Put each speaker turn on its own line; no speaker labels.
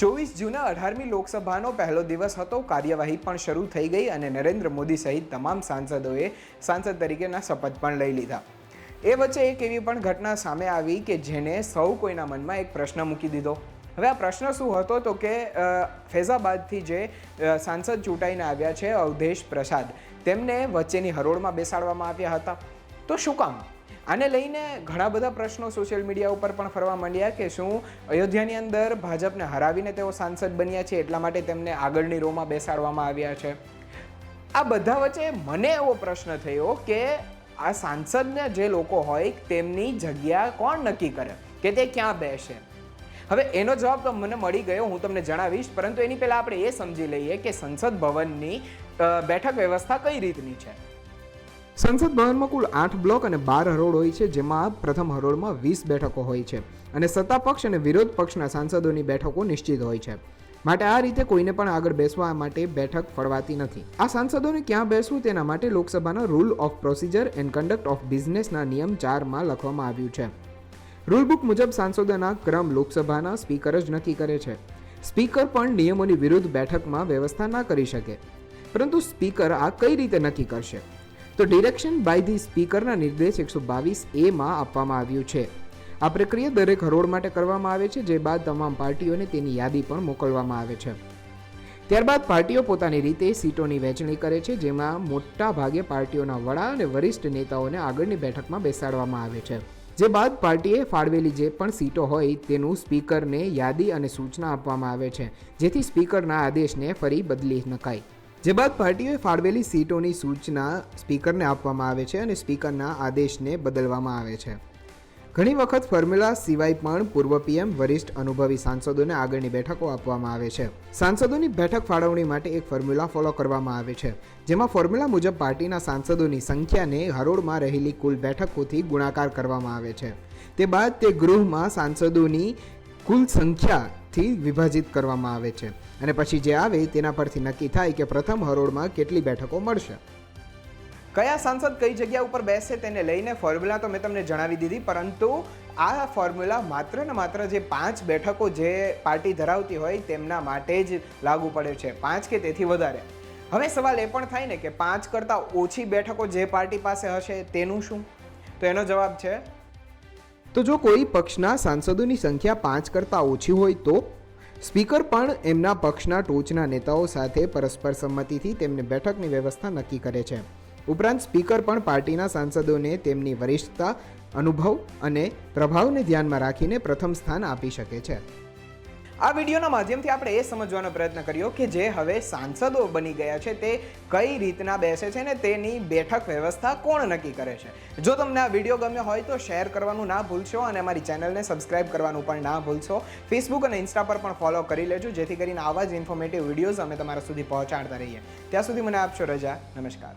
ચોવીસ જૂને અઢારમી લોકસભાનો પહેલો દિવસ હતો. કાર્યવાહી પણ શરૂ થઈ ગઈ અને નરેન્દ્ર મોદી સહિત તમામ સાંસદોએ સાંસદ તરીકેના શપથ પણ લઈ લીધા. એ વચ્ચે એક એવી પણ ઘટના સામે આવી કે જેને સૌ કોઈના મનમાં એક પ્રશ્ન મૂકી દીધો. હવે આ પ્રશ્ન શું હતો તો કે ફૈઝાબાદથી જે સાંસદ ચૂંટાઈને આવ્યા છે અવધેશ પ્રસાદ, તેમને વચ્ચેની હરોળમાં બેસાડવામાં આવ્યા હતા. તો શું કામ? આને લઈને ઘણા બધા પ્રશ્નો સોશિયલ મીડિયા ઉપર પણ ફરવા માંડ્યા કે શું અયોધ્યાની અંદર ભાજપને હરાવીને તેઓ સાંસદ બન્યા છે એટલા માટે તેમને આગળની રોમાં બેસાડવામાં આવ્યા છે. આ બધા વચ્ચે મને એવો પ્રશ્ન થયો કે આ સાંસદને જે લોકો હોય તેમની જગ્યા કોણ નક્કી કરે? કે તે ક્યાં બેસે? હવે એનો જવાબ તો મને મળી ગયો, હું તમને જણાવીશ, પરંતુ એની પહેલાં આપણે એ સમજી લઈએ કે સંસદ ભવનની બેઠક વ્યવસ્થા કઈ રીતની છે? સંસદ ભવનમાં કુલ આઠ બ્લોક અને બાર હરોળ હોય છે, જેમાં પ્રથમ હરોળમાં વીસ બેઠકો હોય છે અને સત્તા પક્ષ અને વિરોધ પક્ષના સાંસદોની બેઠકો નિશ્ચિત હોય છે. માટે આ રીતે કોઈને પણ આગળ બેસવા માટે બેઠક ફળવાતી નથી. આ સાંસદોને ક્યાં બેસવું તેના માટે લોકસભાના rule of procedure and conduct of બિઝનેસના નિયમ ચારમાં લખવામાં આવ્યું છે. રૂલ બુક મુજબ સાંસદોના ક્રમ લોકસભાના સ્પીકર જ નક્કી કરે છે. સ્પીકર પણ નિયમોની વિરુદ્ધ બેઠકમાં વ્યવસ્થા ના કરી શકે. પરંતુ સ્પીકર આ કઈ રીતે નક્કી કરશે? તો ડિરેક્શન બાય ધી સ્પીકરના નિર્દેશ એકસો બાવીસ એમાં આપવામાં આવ્યું છે. આ પ્રક્રિયા દરેક હરોળ માટે કરવામાં આવે છે, જે બાદ તમામ પાર્ટીઓને તેની યાદી પણ મોકલવામાં આવે છે. ત્યારબાદ પાર્ટીઓ પોતાની રીતે સીટોની વહેંચણી કરે છે, જેમાં મોટા ભાગે પાર્ટીઓના વડા અને વરિષ્ઠ નેતાઓને આગળની બેઠકમાં બેસાડવામાં આવે છે. જે બાદ પાર્ટીએ ફાળવેલી જે પણ સીટો હોય તેનું સ્પીકરને યાદી અને સૂચના આપવામાં આવે છે, જેથી સ્પીકરના આદેશને ફરી બદલી નખાય. જે બાદ પાર્ટીઓએ ફાળવેલી સીટોની સૂચના સ્પીકરને આપવામાં આવે છે અને સ્પીકરના આદેશને બદલવામાં આવે છે. ઘણી વખત ફોર્મ્યુલા સિવાય પણ પૂર્વ પીએમ, વરિષ્ઠ અનુભવી સાંસદોને આગળની બેઠકો આપવામાં આવે છે. સાંસદોની બેઠક ફાળવણી માટે એક ફોર્મ્યુલા ફોલો કરવામાં આવે છે, જેમાં ફોર્મ્યુલા મુજબ પાર્ટીના સાંસદોની સંખ્યાને હરોળમાં રહેલી કુલ બેઠકોથી ગુણાકાર કરવામાં આવે છે. તે બાદ તે ગૃહમાં સાંસદોની કુલ સંખ્યાથી વિભાજિત કરવામાં આવે છે અને પછી જે આવે તેના પરથી નક્કી થાય કે પ્રથમ હરોળમાં કેટલી બેઠકો મળશે. કયા સાંસદ કઈ જગ્યા ઉપર બેસે તેને લઈને ફોર્મ્યુલા તો મેં તમને જણાવી દીધી, પરંતુ આ ફોર્મ્યુલા માત્ર ને માત્ર જે પાંચ બેઠકો જે પાર્ટી ધરાવતી હોય તેમના માટે જ લાગુ પડે છે, પાંચ કે તેથી વધારે. હવે સવાલ એ પણ થાય ને કે પાંચ કરતાં ઓછી બેઠકો જે પાર્ટી પાસે હશે તેનું શું? તો એનો જવાબ છે તો જો કોઈ પક્ષના સાંસદોની સંખ્યા પાંચ કરતાં ઓછી હોય તો? સ્પીકર પણ એમના પક્ષના ટોચના નેતાઓ સાથે પરસ્પર સંમતિથી તેમને બેઠકની વ્યવસ્થા નક્કી કરે છે. ઉપરાંત સ્પીકર પણ પાર્ટીના સાંસદોને તેમની વરિષ્ઠતા, અનુભવ અને પ્રભાવને ધ્યાનમાં રાખીને પ્રથમ સ્થાન આપી શકે છે. આ વિડીયોના માધ્યમથી આપણે એ સમજવાનો પ્રયત્ન કર્યો કે જે હવે સાંસદો બની ગયા છે, તે કઈ રીતના બેસે છે ને તેની બેઠક વ્યવસ્થા કોણ નક્કી કરે છે. જો તમને આ વીડિયો ગમ્યો હોય તો શેર કરવાનું ના ભૂલશો અને અમારી ચેનલને સબસ્ક્રાઇબ કરવાનું પણ ના ભૂલશો. ફેસબુક અને ઇન્સ્ટા પર પણ ફોલો કરી લેજો, જેથી કરીને આવા જ ઇન્ફોર્મેટિવ વિડીયોઝ અમે તમારા સુધી પહોંચાડતા રહીએ. ત્યાં સુધી મને આપશો રજા. નમસ્કાર.